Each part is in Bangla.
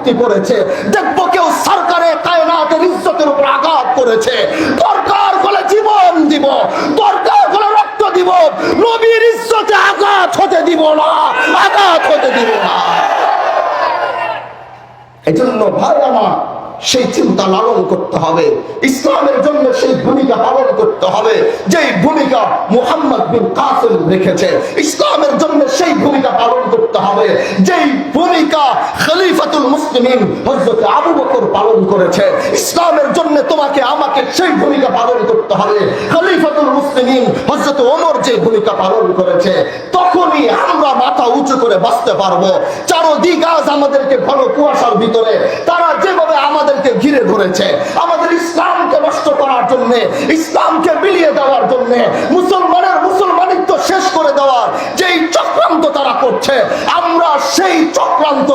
কটুক্তি করেছে। দেখব কেউ সরকারে কায়নাতের ইজ্জতের উপর আঘাত করেছে। দরকার হলে জীবন দিব, দরকার হলে রক্ত দিব। নবীর ইজ্জতে আঘাত হতে দিব না, আঘাত হতে দিব না। এই জন্য ভাই আমার, সেই চিন্তা লালন করতে হবে। ইসলামের জন্য সেই ভূমিকা পালন করতে হবে। যেই ভূমিকা মুহাম্মদ বিন কাসিম রেখেছে, ইসলামের জন্য সেই ভূমিকা পালন করতে হবে। যেই ভূমিকা খলিফাতুল মুসলিমিন হযরত আবু বকর পালন করেছে। ইসলামের জন্য তোমাকে, আমাকে সেই ভূমিকা পালন করতে হবে। খলিফাতুল মুসলিমিন হযরত ওমর যে ভূমিকা পালন করেছে, তখনই আমরা মাথা উঁচু করে বাঁচতে পারব। চারোদিক আজ আমাদেরকে কুয়াশার ভিতরে, তারা যেভাবে আমাদেরকে ঘিরে ধরেছে, আমাদের ইসলামকে নষ্ট করার জন্য, ইসলামকে বিলিয়ে দেওয়ার জন্য মুসলমানের মুসলমানিত্ব শেষ করে দেওয়ার যেই চক্রান্ত তারা করছে আমরা সেই চক্রান্ত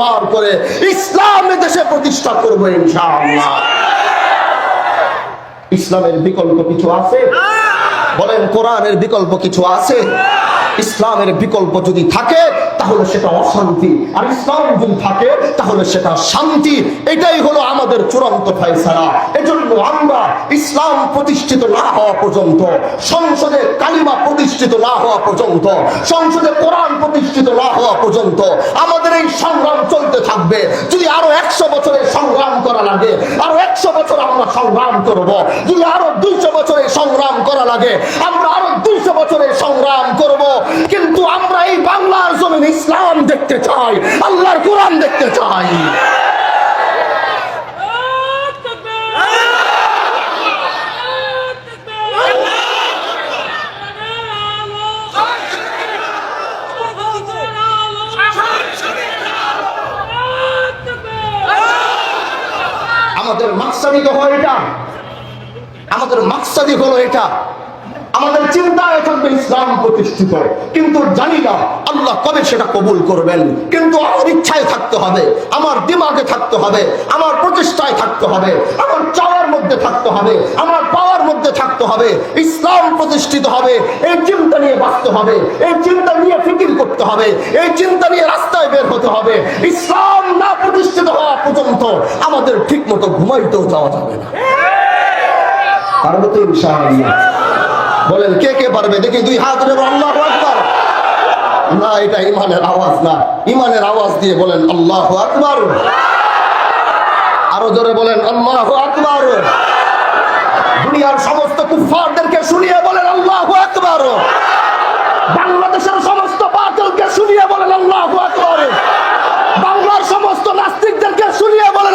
চুরমার করে ইসলাম দেশে প্রতিষ্ঠা করব ইনশাআল্লাহ। ইসলামের বিকল্প কিছু আছে? বলেন, কোরআনের বিকল্প কিছু আছে? ইসলামের বিকল্প যদি থাকে, তাহলে সেটা অশান্তি। আর ইসলাম যদি থাকে, তাহলে সেটা শান্তি। এটাই হলো আমাদের চূড়ান্ত ফয়সালা। এজন্য আমরা ইসলাম প্রতিষ্ঠিত না হওয়া পর্যন্ত সংসদে কালিমা প্রতিষ্ঠিত না হওয়া পর্যন্ত, সংসদে কোরআন প্রতিষ্ঠিত না হওয়া পর্যন্ত, আমাদের এই সংগ্রাম চলতে থাকবে। যদি আরও একশো বছরের সংগ্রাম করা লাগে, আরও একশো বছর আমরা সংগ্রাম করব। যদি আরও দুইশো বছরের সংগ্রাম করা লাগে, আমরা আরও দুইশো বছরের সংগ্রাম করব। কিন্তু আমরা এই বাংলার জমিন ইসলাম দেখতে চাই, আল্লাহর কোরআন দেখতে চাই। আমাদের মাকসাদি তো হয় এটা। আমাদের মাকসাদি হলো এটা। আমাদের চিন্তায় থাকবে ইসলাম প্রতিষ্ঠিত। কিন্তু জানি না, আল্লাহ কবে সেটা কবুল করবেন। কিন্তু আমার ইচ্ছায় থাকতে হবে, আমার দিমাগে থাকতে হবে, আমার প্রচেষ্টায় থাকতে হবে, আমার চাওয়ার মধ্যে থাকতে হবে, আমার পাওয়ার মধ্যে থাকতে হবে। ইসলাম প্রতিষ্ঠিত হবে, এই চিন্তা নিয়ে বাঁচতে হবে, এই চিন্তা নিয়ে ফিকির করতে হবে, এই চিন্তা নিয়ে রাস্তায় বের হতে হবে। ইসলাম না প্রতিষ্ঠিত পর্যন্ত আমাদের ঠিক মতো ঘুমাইতেও যাওয়া যাবে না। পারব তো বলেন, কে কে পারবে? দেখি দুই হাত আল্লাহ না, এটা ইমানের আওয়াজ না। ইমানের আওয়াজ দিয়ে বলেন, আল্লাহ আরও জোরে বলেন, আল্লাহ দুনিয়ার সমস্ত কুফারদেরকে শুনিয়ে বলেন, আল্লাহ বাংলাদেশের সমস্ত বাতিলকে শুনিয়ে বলেন আল্লাহ আকবার বাংলার সমস্ত নাস্তিকদেরকে শুনিয়ে বলেন